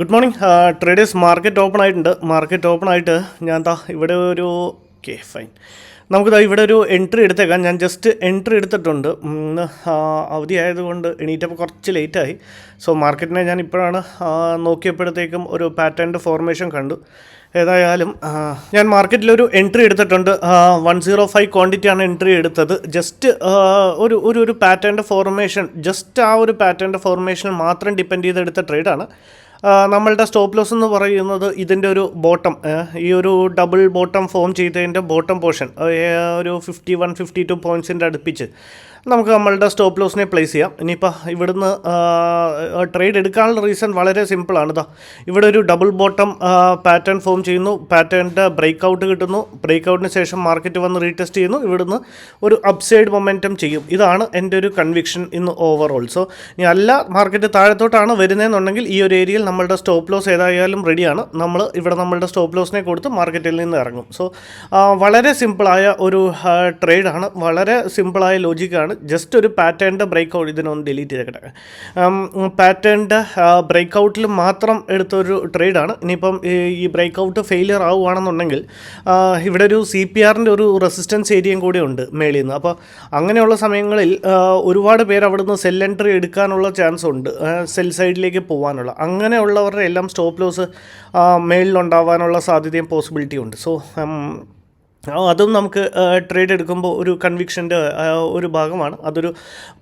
Good morning traders market open ആയിട്ടുണ്ട്. Market open ആയിട്ട് ഞാൻ ദാ ഇവിടെ ഒരു ഓക്കെ ഫൈൻ നമുക്ക് ഇവിടെ ഒരു എൻട്രി എടുത്തേക്കാം. ഞാൻ ജസ്റ്റ് എൻട്രി എടുത്തിട്ടുണ്ട്. ഇന്ന് അവധി ആയതുകൊണ്ട് എണീറ്റപ്പോൾ കുറച്ച് ലേറ്റായി സോ മാർക്കറ്റിനെ ഞാൻ ഇപ്പോഴാണ് നോക്കിയപ്പോഴത്തേക്കും ഒരു പാറ്റേണിന്റെ ഫോർമേഷൻ കണ്ടു. ഏതായാലും ഞാൻ മാർക്കറ്റിലൊരു എൻട്രി എടുത്തിട്ടുണ്ട്. വൺ സീറോ ഫൈവ് ക്വാണ്ടിറ്റിയാണ് എൻട്രി എടുത്തത്. ജസ്റ്റ് ഒരു ഒരു ഒരു പാറ്റേണിന്റെ ഫോർമേഷൻ ജസ്റ്റ് ആ ഒരു പാറ്റേണിന്റെ ഫോർമേഷൻ മാത്രം ഡിപ്പെൻഡ് ചെയ്തെടുത്ത ട്രേഡാണ് നമ്മളുടെ സ്റ്റോപ്പ് ലോസ് എന്ന് പറയുന്നത് ഇതിന്റെ ഒരു ബോട്ടം ഈ ഒരു ഡബിൾ ബോട്ടം ഫോം ചെയ്തതിന്റെ ബോട്ടം പോർഷൻ ഒരു ഫിഫ്റ്റി വൺ ഫിഫ്റ്റി ടു പോയിന്റ്സിന്റെ അടുപ്പിച്ച്. നമുക്ക് നമ്മളുടെ സ്റ്റോപ്പ് ലോസിനെ പ്ലേസ് ചെയ്യാം. ഇനിയിപ്പോൾ ഇവിടുന്ന് ട്രേഡ് എടുക്കാനുള്ള റീസൺ വളരെ സിമ്പിളാണ് ഇതാ ഇവിടെ ഒരു ഡബിൾ ബോട്ടം പാറ്റേൺ ഫോം ചെയ്യുന്നു. പാറ്റേണിന്റെ ബ്രേക്ക് ഔട്ട് കിട്ടുന്നു. ബ്രേക്ക് ഔട്ടിന് ശേഷം മാർക്കറ്റ് വന്ന് റീടെസ്റ്റ് ചെയ്യുന്നു. ഇവിടുന്ന് ഒരു അപ്സൈഡ് മൊമെന്റം ചെയ്യും. ഇതാണ് എന്റെ ഒരു കൺവിക്ഷൻ ഇന്ന് ഓവറോൾ സോ ഇനി അല്ല മാർക്കറ്റ് താഴത്തോട്ടാണ് വരുന്നതെന്നുണ്ടെങ്കിൽ ഈ ഒരു ഏരിയയിൽ നമ്മളുടെ സ്റ്റോപ്പ് ലോസ് ഏതായാലും റെഡിയാണ് നമ്മൾ ഇവിടെ നമ്മളുടെ സ്റ്റോപ്പ് ലോസിനെ കൊടുത്ത് മാർക്കറ്റിൽ നിന്ന് ഇറങ്ങും. സോ വളരെ സിമ്പിളായ ഒരു ട്രേഡാണ് വളരെ സിമ്പിളായ ലോജിക്കാണ് ജസ്റ്റ് ഒരു പാറ്റേണിന്റെ ബ്രേക്ക് ഔട്ട് ഇതിനൊന്ന് ഡിലീറ്റ് ചെയ്തേക്കട്ടെ. പാറ്റേണിന്റെ ബ്രേക്ക് ഔട്ടിൽ മാത്രം എടുത്തൊരു ട്രേഡാണ് ഇനിയിപ്പം ഈ- ബ്രേക്ക് ഔട്ട് ഫെയിലിയർ ആവുകയാണെന്നുണ്ടെങ്കിൽ ഇവിടെ ഒരു സി പി ആറിന്റെ ഒരു റെസിസ്റ്റൻസ് ഏരിയയും കൂടി ഉണ്ട് മേളിൽ നിന്ന്. അപ്പോൾ അങ്ങനെയുള്ള സമയങ്ങളിൽ ഒരുപാട് പേര് അവിടുന്ന് സെൽ എൻട്രി എടുക്കാനുള്ള ചാൻസ് ഉണ്ട്. സെൽ സൈഡിലേക്ക് പോകാനുള്ള അങ്ങനെയുള്ളവരുടെ എല്ലാം സ്റ്റോപ്പ് ലോസ് മേളിലുണ്ടാവാനുള്ള സാധ്യതയും പോസിബിലിറ്റിയും ഉണ്ട്. സോ അതും നമുക്ക് ട്രേഡ് എടുക്കുമ്പോൾ ഒരു കൺവിക്ഷന്റെ ഒരു ഭാഗമാണ്. അതൊരു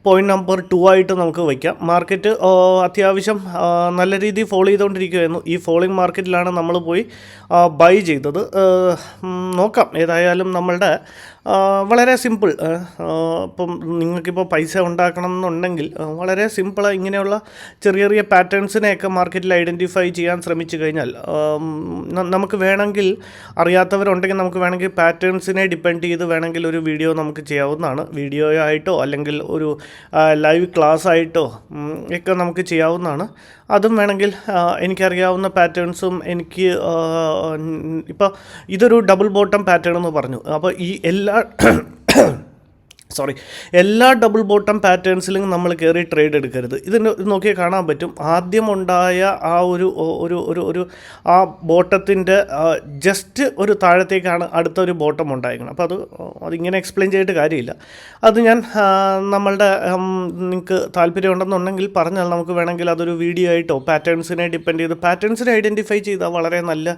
പോയിന്റ് നമ്പർ ടു ആയിട്ട് നമുക്ക് വയ്ക്കാം. മാർക്കറ്റ് അത്യാവശ്യം നല്ല രീതിയിൽ ഫോളോ ചെയ്തുകൊണ്ടിരിക്കുകയായിരുന്നു. ഈ ഫോളോയിങ് മാർക്കറ്റിലാണ് നമ്മൾ പോയി ബൈ ചെയ്തത്. നോക്കാം. ഏതായാലും നമ്മളുടെ വളരെ സിമ്പിൾ ഇപ്പം നിങ്ങൾക്കിപ്പോൾ പൈസ ഉണ്ടാക്കണം എന്നുണ്ടെങ്കിൽ വളരെ സിമ്പിൾ ഇങ്ങനെയുള്ള ചെറിയ ചെറിയ പാറ്റേൺസിനെയൊക്കെ മാർക്കറ്റിൽ ഐഡന്റിഫൈ ചെയ്യാൻ ശ്രമിച്ചു കഴിഞ്ഞാൽ നമുക്ക് വേണമെങ്കിൽ അറിയാത്തവരുണ്ടെങ്കിൽ നമുക്ക് വേണമെങ്കിൽ പാറ്റേൺസിനെ ഡിപ്പെൻഡ് ചെയ്ത് വേണമെങ്കിൽ ഒരു വീഡിയോ നമുക്ക് ചെയ്യാവുന്നതാണ്. വീഡിയോ ആയിട്ടോ അല്ലെങ്കിൽ ഒരു ലൈവ് ക്ലാസ് ആയിട്ടോ ഒക്കെ നമുക്ക് ചെയ്യാവുന്നതാണ്. അതും വേണമെങ്കിൽ എനിക്കറിയാവുന്ന പാറ്റേൺസും എനിക്ക് ഇപ്പോൾ ഇതൊരു ഡബിൾ ബോട്ടം പാറ്റേൺ എന്ന് പറഞ്ഞു. അപ്പോൾ ഈ എല്ലാ സോറി എല്ലാ ഡബിൾ ബോട്ടം പാറ്റേൺസിലും നമ്മൾ കയറി ട്രേഡ് എടുക്കരുത്. ഇതിന് നോക്കിയാൽ കാണാൻ പറ്റും. ആദ്യമുണ്ടായ ആ ഒരു ഒരു ഒരു ഒരു ആ ബോട്ടത്തിന്റെ ജസ്റ്റ് ഒരു താഴത്തേക്കാണ് അടുത്ത ഒരു ബോട്ടം ഉണ്ടായിരിക്കുന്നത്. അപ്പോൾ അത് അതിങ്ങനെ എക്സ്പ്ലെയിൻ ചെയ്തിട്ട് കാര്യമില്ല. അത് ഞാൻ നമ്മളുടെ നിങ്ങൾക്ക് താല്പര്യം ഉണ്ടെന്നുണ്ടെങ്കിൽ പറഞ്ഞാൽ നമുക്ക് വേണമെങ്കിൽ അതൊരു വീഡിയോ ആയിട്ടോ പാറ്റേൺസിനെ ഡിപ്പെൻഡ് ചെയ്ത് പാറ്റേൺസിനെ ഐഡന്റിഫൈ ചെയ്താൽ വളരെ നല്ല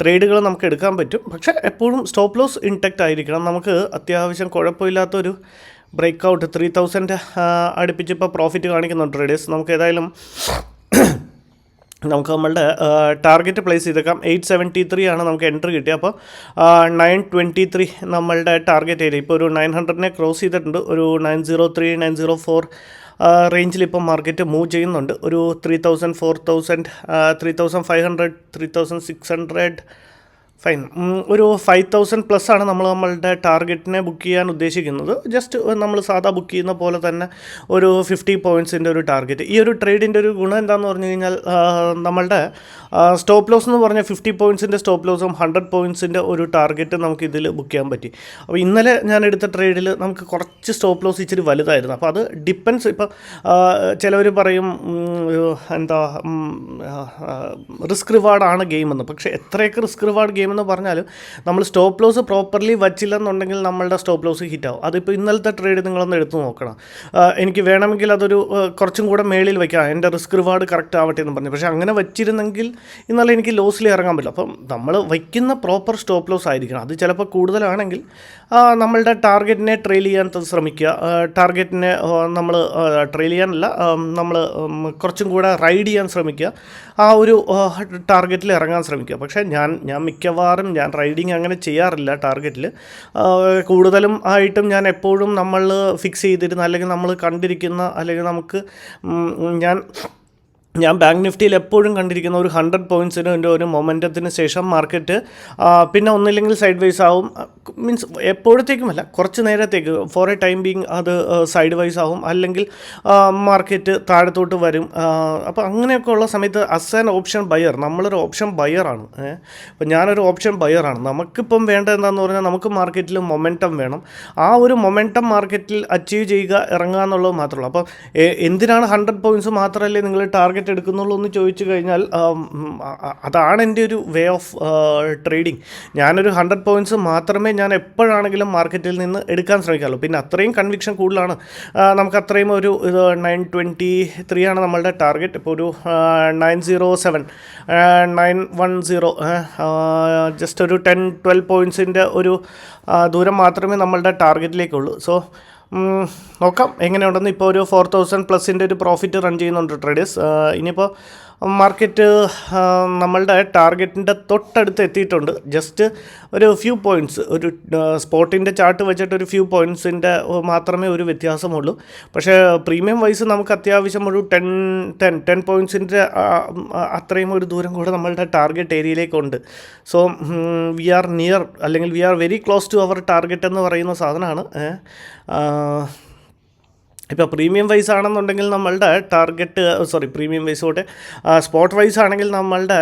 ട്രേഡുകൾ നമുക്ക് എടുക്കാൻ പറ്റും. പക്ഷേ എപ്പോഴും സ്റ്റോപ്പ് ലോസ് ഇൻടെക്റ്റ് ആയിരിക്കണം. നമുക്ക് അത്യാവശ്യം കുഴപ്പമില്ലാത്തൊരു ബ്രേക്ക് ഔട്ട് ത്രീ തൗസൻഡ് അടുപ്പിച്ച് ഇപ്പോൾ പ്രോഫിറ്റ് കാണിക്കുന്നുണ്ട് ട്രേഡേഴ്സ് നമുക്ക് ഏതായാലും നമുക്ക് നമ്മളുടെ ടാർഗറ്റ് പ്ലേസ് ചെയ്തേക്കാം. എയ്റ്റ് സെവന്റി ത്രീ ആണ് നമുക്ക് എൻട്രി കിട്ടിയത് അപ്പോൾ നയൻ ട്വന്റി ത്രീ നമ്മളുടെ ടാർഗറ്റ് ഏരിയ ഇപ്പോൾ ഒരു നയൻ ഹൺഡ്രഡിനെ ക്രോസ് ചെയ്തിട്ടുണ്ട്. ഒരു nine zero three nine zero four റേഞ്ചിൽ ഇപ്പോൾ മാർക്കറ്റ് മൂവ് ചെയ്യുന്നുണ്ട്. ഒരു three thousand four thousand three thousand five hundred three thousand six hundred fine ഒരു ഫൈവ് തൗസൻഡ് പ്ലസ് ആണ് നമ്മൾ നമ്മളുടെ ടാർഗറ്റിനെ ബുക്ക് ചെയ്യാൻ ഉദ്ദേശിക്കുന്നത്. ജസ്റ്റ് നമ്മൾ സാധാ ബുക്ക് ചെയ്യുന്ന പോലെ തന്നെ ഒരു ഫിഫ്റ്റി പോയിന്റ്സിന്റെ ഒരു ടാർഗറ്റ് ഈ ഒരു ട്രേഡിന്റെ ഒരു ഗുണം എന്താണെന്ന് പറഞ്ഞു കഴിഞ്ഞാൽ നമ്മളുടെ സ്റ്റോപ്പ് ലോസ് എന്ന് പറഞ്ഞാൽ ഫിഫ്റ്റി പോയിന്റ്സിന്റെ സ്റ്റോപ്പ് ലോസും ഹൺഡ്രഡ് പോയിന്റ്സിന്റെ ഒരു ടാർഗറ്റ് നമുക്ക് ഇതിൽ ബുക്ക് ചെയ്യാൻ പറ്റി. അപ്പോൾ ഇന്നലെ ഞാൻ എടുത്ത ട്രേഡിൽ നമുക്ക് കുറച്ച് സ്റ്റോപ്പ് ലോസ് ഇച്ചിരി വലുതായിരുന്നു. അപ്പോൾ അത് ഡിപ്പെൻസ് ഇപ്പോൾ ചിലവർ പറയും എന്താ റിസ്ക് റിവാർഡാണ് ഗെയിം എന്ന്. പക്ഷേ എത്രയൊക്കെ റിസ്ക് റിവാർഡ് ഗെയിം എന്ന് പറഞ്ഞാലും നമ്മൾ സ്റ്റോപ്പ് ലോസ് പ്രോപ്പർലി വച്ചില്ലെന്നുണ്ടെങ്കിൽ നമ്മളുടെ സ്റ്റോപ്പ് ലോസ് ഹിറ്റാവും അതിപ്പോൾ ഇന്നലത്തെ ട്രേഡ് നിങ്ങളൊന്ന് എടുത്തു നോക്കണം. എനിക്ക് വേണമെങ്കിൽ അതൊരു കുറച്ചും കൂടെ മേളിൽ വയ്ക്കാം എന്റെ റിസ്ക് റിവാർഡ് കറക്റ്റ് ആവട്ടെ എന്ന് പറഞ്ഞു. പക്ഷേ അങ്ങനെ വച്ചിരുന്നെങ്കിൽ ഇന്നലെ എനിക്ക് ലോസിൽ ഇറങ്ങാൻ പറ്റില്ല. അപ്പം നമ്മൾ വയ്ക്കുന്ന പ്രോപ്പർ സ്റ്റോപ്പ് ലോസ് ആയിരിക്കണം. അത് ചിലപ്പോൾ കൂടുതലാണെങ്കിൽ നമ്മളുടെ ടാർഗറ്റിനെ ട്രെയിൽ ചെയ്യാൻ ശ്രമിക്കുക. ടാർഗറ്റിനെ നമ്മൾ ട്രെയിൽ ചെയ്യാനല്ല നമ്മൾ കുറച്ചും കൂടെ റൈഡ് ചെയ്യാൻ ശ്രമിക്കുക. ആ ഒരു ടാർഗറ്റിൽ ഇറങ്ങാൻ ശ്രമിക്കുക. പക്ഷേ ഞാൻ ഞാൻ മിക്കവാറും ഞാൻ റൈഡിങ് അങ്ങനെ ചെയ്യാറില്ല ടാർഗറ്റിൽ കൂടുതലും ആയിട്ടും ഞാൻ എപ്പോഴും നമ്മൾ ഫിക്സ് ചെയ്തിരുന്ന അല്ലെങ്കിൽ നമ്മൾ കണ്ടിരിക്കുന്ന അല്ലെങ്കിൽ നമുക്ക് ഞാൻ ഞാൻ ബാങ്ക് നിഫ്റ്റിയിൽ എപ്പോഴും കണ്ടിരിക്കുന്ന ഒരു ഹൺഡ്രഡ് പോയിന്റ്സിന്റെ ഒരു മൊമെന്റത്തിന് ശേഷം മാർക്കറ്റ് പിന്നെ ഒന്നില്ലെങ്കിൽ സൈഡ് വൈസ് ആവും. മീൻസ് എപ്പോഴത്തേക്കുമല്ല കുറച്ച് നേരത്തേക്ക്. ഫോർ എ ടൈം ബീങ് അത് സൈഡ് വൈസ് ആവും. അല്ലെങ്കിൽ മാർക്കറ്റ് താഴത്തോട്ട് വരും. അപ്പോൾ അങ്ങനെയൊക്കെ ഉള്ള സമയത്ത് അസ് ആൻ ഓപ്ഷൻ ബയർ നമ്മളൊരു ഓപ്ഷൻ ബയറാണ് അപ്പോൾ ഞാനൊരു ഓപ്ഷൻ ബയറാണ് നമുക്കിപ്പം വേണ്ട എന്താണെന്ന് പറഞ്ഞാൽ നമുക്ക് മാർക്കറ്റിൽ മൊമെന്റം വേണം. ആ ഒരു മൊമെന്റം മാർക്കറ്റിൽ അച്ചീവ് ചെയ്യുക ഇറങ്ങുക എന്നുള്ളത് മാത്രമേ ഉള്ളൂ. അപ്പോൾ എന്തിനാണ് ഹൺഡ്രഡ് പോയിന്റ്സ് മാത്രമല്ലേ നിങ്ങൾ ടാർഗറ്റ് ടാർഗറ്റ് എടുക്കുന്നുള്ളൂ എന്ന് ചോദിച്ചു കഴിഞ്ഞാൽ അതാണ് എന്റെ ഒരു വേ ഓഫ് ട്രേഡിങ്. ഞാനൊരു ഹൺഡ്രഡ് പോയിന്റ്സ് മാത്രമേ ഞാൻ എപ്പോഴാണെങ്കിലും മാർക്കറ്റിൽ നിന്ന് എടുക്കാൻ ശ്രമിക്കാറുള്ളൂ. പിന്നെ അത്രയും കൺവിക്ഷൻ കൂടുതലാണ്. നമുക്ക് അത്രയും ഒരു നയൻ ട്വന്റി ത്രീ ആണ് നമ്മളുടെ ടാർഗറ്റ്. ഇപ്പോൾ ഒരു nine zero seven nine one zero just ഒരു ടെൻ ട്വൽവ് പോയിന്റ്സിന്റെ ഒരു ദൂരം മാത്രമേ നമ്മളുടെ ടാർഗറ്റിലേക്കുള്ളൂ. സോ നോക്കാം. എങ്ങനെയുണ്ടെന്ന് ഇപ്പോൾ ഒരു ഫോർ തൗസൻഡ് പ്ലസിന്റെ ഒരു പ്രോഫിറ്റ് റൺ ചെയ്യുന്നുണ്ട് ട്രേഡേഴ്സ് ഇനിയിപ്പോൾ മാർക്കറ്റ് നമ്മളുടെ ടാർഗറ്റിന്റെ തൊട്ടടുത്ത് എത്തിയിട്ടുണ്ട്. ജസ്റ്റ് ഒരു ഫ്യൂ പോയിന്റ്സ് ഒരു സ്പോട്ടിന്റെ ചാർട്ട് വെച്ചിട്ട് ഒരു ഫ്യൂ പോയിന്റ്സിന്റെ മാത്രമേ ഒരു വ്യത്യാസമുള്ളൂ. പക്ഷേ പ്രീമിയം വൈസ് നമുക്ക് അത്യാവശ്യം ഒരു ടെൻ ടെൻ ടെൻ പോയിന്റ്സിന്റെ അത്രയും ഒരു ദൂരം കൂടെ നമ്മളുടെ ടാർഗറ്റ് ഏരിയയിലേക്കുണ്ട്. സോ വി ആർ നിയർ അല്ലെങ്കിൽ we are very close to our target എന്ന് പറയുന്ന സാധനമാണ് ഇപ്പോൾ പ്രീമിയം വൈസ് ആണെന്നുണ്ടെങ്കിൽ നമ്മളുടെ ടാർഗറ്റ് സോറി പ്രീമിയം വൈസ് തൊട്ട് സ്പോട്ട് വൈസ് ആണെങ്കിൽ നമ്മളുടെ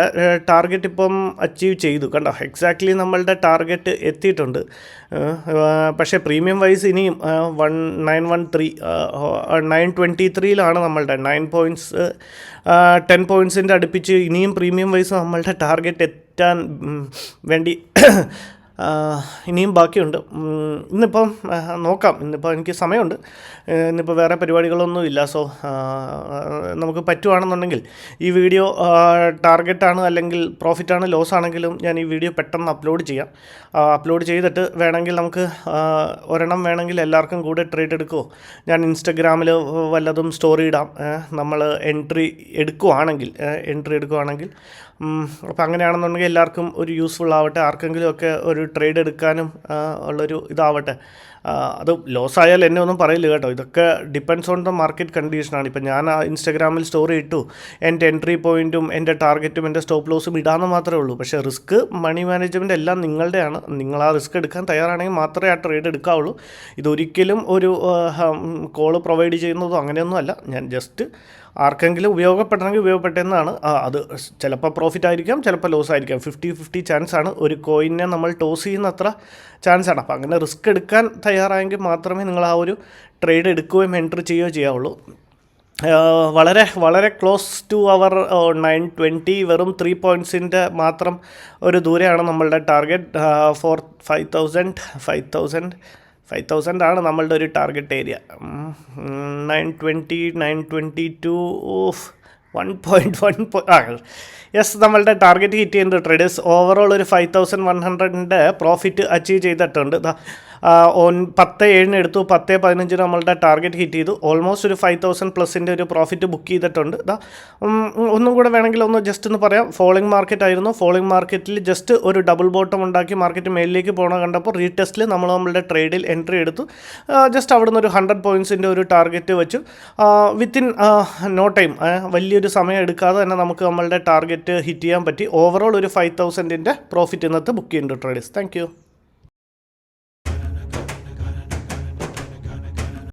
ടാർഗറ്റ് ഇപ്പം അച്ചീവ് ചെയ്തു. കണ്ടോ? എക്സാക്ട്ലി നമ്മളുടെ ടാർഗറ്റ് എത്തിയിട്ടുണ്ട്. പക്ഷേ പ്രീമിയം വൈസ് ഇനിയും one nine one three nine twenty ത്രീയിലാണ് നമ്മളുടെ. നയൻ പോയിന്റ്സ് ടെൻ പോയിന്റ്സിന്റെ അടുപ്പിച്ച് ഇനിയും പ്രീമിയം വൈസ് നമ്മളുടെ ടാർഗറ്റ് എത്താൻ വേണ്ടി ഇനിയും ബാക്കിയുണ്ട്. ഇന്നിപ്പം നോക്കാം. ഇന്നിപ്പോൾ എനിക്ക് സമയമുണ്ട്. ഇന്നിപ്പോൾ വേറെ പരിപാടികളൊന്നും ഇല്ല. സോ നമുക്ക് പറ്റുവാണെന്നുണ്ടെങ്കിൽ ഈ വീഡിയോ ടാർഗറ്റാണ് അല്ലെങ്കിൽ പ്രോഫിറ്റാണ് ലോസ് ആണെങ്കിലും ഞാൻ ഈ വീഡിയോ പെട്ടെന്ന് അപ്ലോഡ് ചെയ്യാം. അപ്ലോഡ് ചെയ്തിട്ട് വേണമെങ്കിൽ നമുക്ക് ഒരെണ്ണം വേണമെങ്കിൽ എല്ലാവർക്കും കൂടെ ട്രേഡ് എടുക്കുമോ ഞാൻ ഇൻസ്റ്റഗ്രാമിൽ വല്ലതും സ്റ്റോറി ഇടാം. നമ്മൾ എൻട്രി എടുക്കുവാണെങ്കിൽ എൻട്രി എടുക്കുവാണെങ്കിൽ അപ്പോൾ അങ്ങനെയാണെന്നുണ്ടെങ്കിൽ എല്ലാവർക്കും ഒരു യൂസ്ഫുൾ ആവട്ടെ. ആർക്കെങ്കിലും ഒക്കെ ഒരു ട്രേഡ് എടുക്കാനും ഉള്ളൊരു ഇതാവട്ടെ. അത് ലോസ് ആയാൽ എന്നെ ഒന്നും പറയില്ല കേട്ടോ. ഇതൊക്കെ ഡിപ്പെൻസ് ഓൺ ദ മാർക്കറ്റ് കണ്ടീഷനാണ് ഇപ്പം ഞാൻ ആ ഇൻസ്റ്റഗ്രാമിൽ സ്റ്റോറി ഇട്ടു. എന്റെ എൻട്രി പോയിന്റും എന്റെ ടാർഗറ്റും എന്റെ സ്റ്റോപ്പ് ലോസും ഇടാമെന്ന് മാത്രമേ ഉള്ളൂ. പക്ഷേ റിസ്ക് മണി മാനേജ്മെന്റ് എല്ലാം നിങ്ങളുടെയാണ്. നിങ്ങൾ ആ റിസ്ക് എടുക്കാൻ തയ്യാറാണെങ്കിൽ മാത്രമേ ആ ട്രേഡ് എടുക്കാവുള്ളൂ. ഇതൊരിക്കലും ഒരു കോൾ പ്രൊവൈഡ് ചെയ്യുന്നതോ അങ്ങനെയൊന്നും അല്ല ഞാൻ ജസ്റ്റ് ആർക്കെങ്കിലും ഉപയോഗപ്പെടണമെങ്കിൽ ഉപയോഗപ്പെട്ടെന്നാണ് അത് ചിലപ്പോൾ പ്രോഫിറ്റ് ആയിരിക്കാം ചിലപ്പോൾ ലോസ് ആയിരിക്കാം. ഫിഫ്റ്റി ഫിഫ്റ്റി ചാൻസ് ആണ്. ഒരു കോയിനെ നമ്മൾ ടോസ് ചെയ്യുന്ന അത്ര ചാൻസ് ആണ്. അപ്പോൾ അങ്ങനെ റിസ്ക് എടുക്കാൻ തയ്യാറായെങ്കിൽ മാത്രമേ നിങ്ങൾ ആ ഒരു ട്രേഡ് എടുക്കുകയും എൻട്രി ചെയ്യുകയോ ചെയ്യാവുള്ളൂ. വളരെ വളരെ close to our nine twenty വെറും ത്രീ പോയിന്റ്സിന്റെ മാത്രം ഒരു ദൂരെയാണ് നമ്മളുടെ target four five thousand five thousand five thousand ആണ് നമ്മളുടെ ഒരു target area nine twenty nine twenty two of one point one ah yes നമ്മളുടെ ടാർഗറ്റ് ഹിറ്റ് ചെയ്യുന്നുണ്ട് ട്രേഡേഴ്സ് ഓവറോൾ ഒരു ഫൈവ് തൗസൻഡ് വൺ ഹൺഡ്രഡിന്റെ പ്രോഫിറ്റ് അച്ചീവ് ചെയ്തിട്ടുണ്ട്. പത്ത് ഏഴിന് എടുത്തു പത്ത് പതിനഞ്ചിന് നമ്മളുടെ ടാർഗറ്റ് ഹിറ്റ് ചെയ്തു. ഓൾമോസ്റ്റ് ഒരു ഫൈവ് തൗസൻഡ് പ്ലസിന്റെ ഒരു പ്രോഫിറ്റ് ബുക്ക് ചെയ്തിട്ടുണ്ട്. ഇതാ ഒന്നും കൂടെ വേണമെങ്കിൽ ഒന്ന് ജസ്റ്റ് ഒന്ന് പറയാം. ഫോളിംഗ് മാർക്കറ്റ് ആയിരുന്നു. ഫോളിംഗ് മാർക്കറ്റിൽ ജസ്റ്റ് ഒരു ഡബിൾ ബോട്ടം ഉണ്ടാക്കി മാർക്കറ്റ് മേലിലേക്ക് പോകണ കണ്ടപ്പോൾ റീടെസ്റ്റിൽ നമ്മൾ നമ്മളുടെ ട്രേഡിൽ എൻട്രി എടുത്തു. ജസ്റ്റ് അവിടെ നിന്ന് ഒരു ഹൺഡ്രഡ് പോയിന്റ്സിന്റെ ഒരു ടാർഗറ്റ് വെച്ചു. വിത്തിൻ നോ ടൈം വലിയൊരു സമയം എടുക്കാതെ തന്നെ നമുക്ക് നമ്മളുടെ ടാർഗറ്റ് ഹിറ്റ് ചെയ്യാൻ പറ്റി. ഓവറോൾ ഒരു ഫൈവ് തൗസൻഡിന്റെ പ്രോഫിറ്റ് ഇന്നത്തെ ബുക്ക് ചെയ്യുന്നുണ്ട് ട്രേഡേഴ്സ്. താങ്ക്